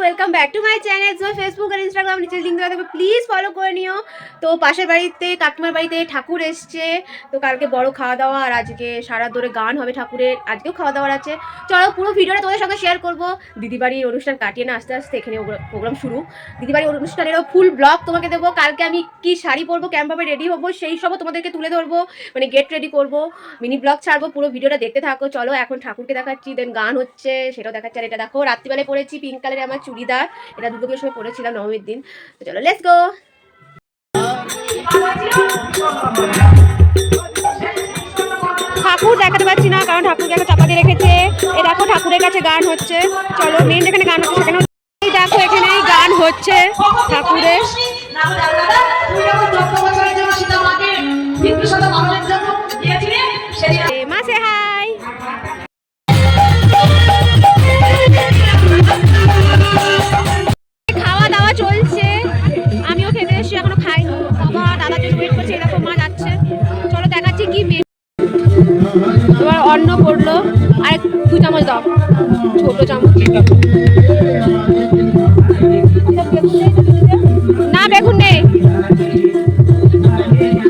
Welcome back to my channel Facebook R Instagram নিচে link দেওয়া থাকবে। প্লিজ ফলো করে নিও। তো, পাশের বাড়িতে, কাকিমার বাড়িতে ঠাকুর এসছে। তো, কালকে বড় খাওয়া দাওয়া আর আজকে সারা ধরে গান হবে ঠাকুরের। আজকেও খাওয়া দাওয়ার আছে। চলো, পুরো ভিডিওটা তোমাদের সঙ্গে শেয়ার করব। দিদি বাড়ির অনুষ্ঠান কাটিয়ে না, আস্তে আস্তে এখানে প্রোগ্রাম শুরু। দিদি বাড়ির অনুষ্ঠানেরও ফুল ব্লগ তোমাকে দেবো। কালকে আমি কি শাড়ি পরবো ক্যাম্পাবে রেডি হব, সেই সবও তোমাদেরকে তুলে ধরবো। মানে গেট রেডি করব। মিনি ব্লগ ছাড়বো, পুরো ভিডিওটা দেখতে থাকো। চলো, এখন ঠাকুরকে দেখাচ্ছি দেন গান হচ্ছে, সেটাও দেখাচ্ছি। আর এটা দেখো, রাত্রিবেলায় পড়েছি পিঙ্ক কালারের আমার চুড়িদার, এটা দুর্গাপুজোর সময় পরেছিলাম নবমীর দিন। তো চলো লেটস গো ঠাকুর দেখাতে পাচ্ছি না, কারণ ঠাকুরকে একটা চাপা রেখেছে। এ দেখো, ঠাকুরের কাছে গান হচ্ছে। চলো মেন যেখানে গান হচ্ছে সেখানে দেখো এখানে গান হচ্ছে ঠাকুরের। দাও ছোট চামচ না বেগুন নেই।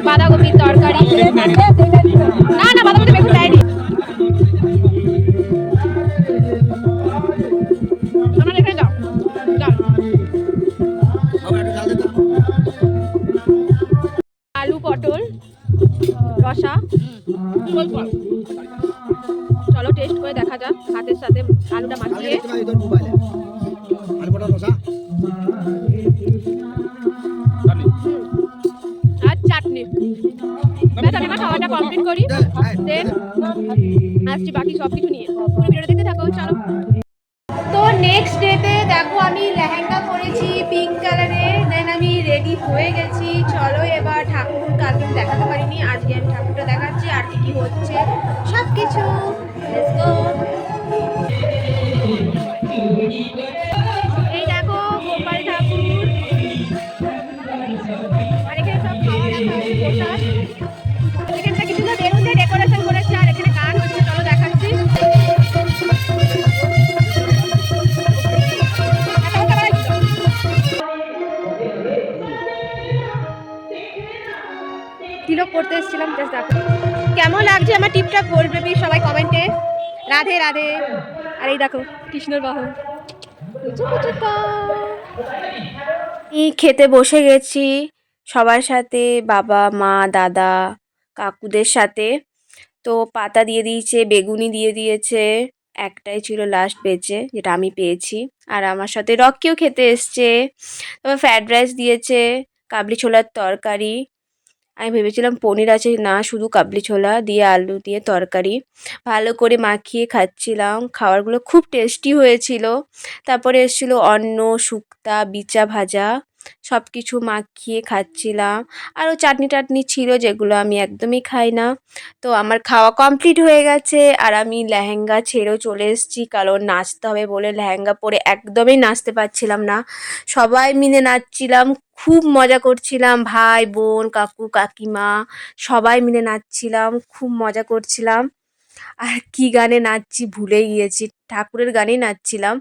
বাঁধাকপির তরকারি। না যাক ভাতের সাথে আলুটা মাখিয়ে আর চাটনি। ব্যাস আমি আমার খাওয়াটা কমপ্লিট করি। দেন আসছি বাকি সব কিছু নিয়ে। পুরো ভিডিওটা দেখতে থাকো চলো। তো নেক্সট ডেতে দেখো আমি লেহেঙ্গা পরেছি পিঙ্ক কালারের দেন আমি রেডি হয়ে গেছি। চলো এবার ঠাকুর কালকে দেখাতে পারিনি। আজকে আমি ঠাকুরটা দেখাচ্ছি আর কি কি হচ্ছে সব কিছু Let's go. তিলক করতে এসেছিলাম জাস্ট দেখো। কেমন লাগছে আমার টিপটা প্লিজ সবাই কমেন্টে রাধে রাধে। আর এই দেখো, কৃষ্ণর বাহন। খেতে বসে গেছি সবার সাথে, বাবা, মা, দাদা, কাকুদের সাথে। তো পাতা দিয়ে দিয়েছে, বেগুনি দিয়ে দিয়েছে, একটাই ছিল লাস্ট বেঁচে, যেটা আমি পেয়েছি। আর আমার সাথে রকিও খেতে এসছে। তারপর ফ্রায়েড রাইস দিয়েছে, কাবলি ছোলার তরকারি। আমি ভেবেছিলাম পনির আছে, না, শুধু কাবলি ছোলা দিয়ে আলু দিয়ে তরকারি। ভালো করে মাখিয়ে খাচ্ছিলাম, খাবারগুলো খুব টেস্টি হয়েছিল। তারপরে এসেছিল অন্ন, শুক্তা, বিচা ভাজা। সব কিছু মাখিয়ে খাচ্ছিলাম। আরও চাটনি টাটনি ছিল যেগুলো আমি একদমই খাই না। তো আমার খাওয়া কমপ্লিট হয়ে গেছে আর আমি লেহেঙ্গা ছেড়েও চলে এসেছি কারণ নাচতে হবে বলে লেহেঙ্গা পরে একদমই নাচতে পারছিলাম না। সবাই মিলে নাচছিলাম, খুব মজা করছিলাম। ভাই, বোন, কাকু, কাকিমা সবাই মিলে নাচছিলাম, খুব মজা করছিলাম। আর কি গানে নাচছি ভুলে গিয়েছি। ঠাকুরের গানেই নাচছিলাম।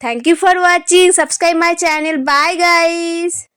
Thank you for watching. Subscribe my channel. Bye guys.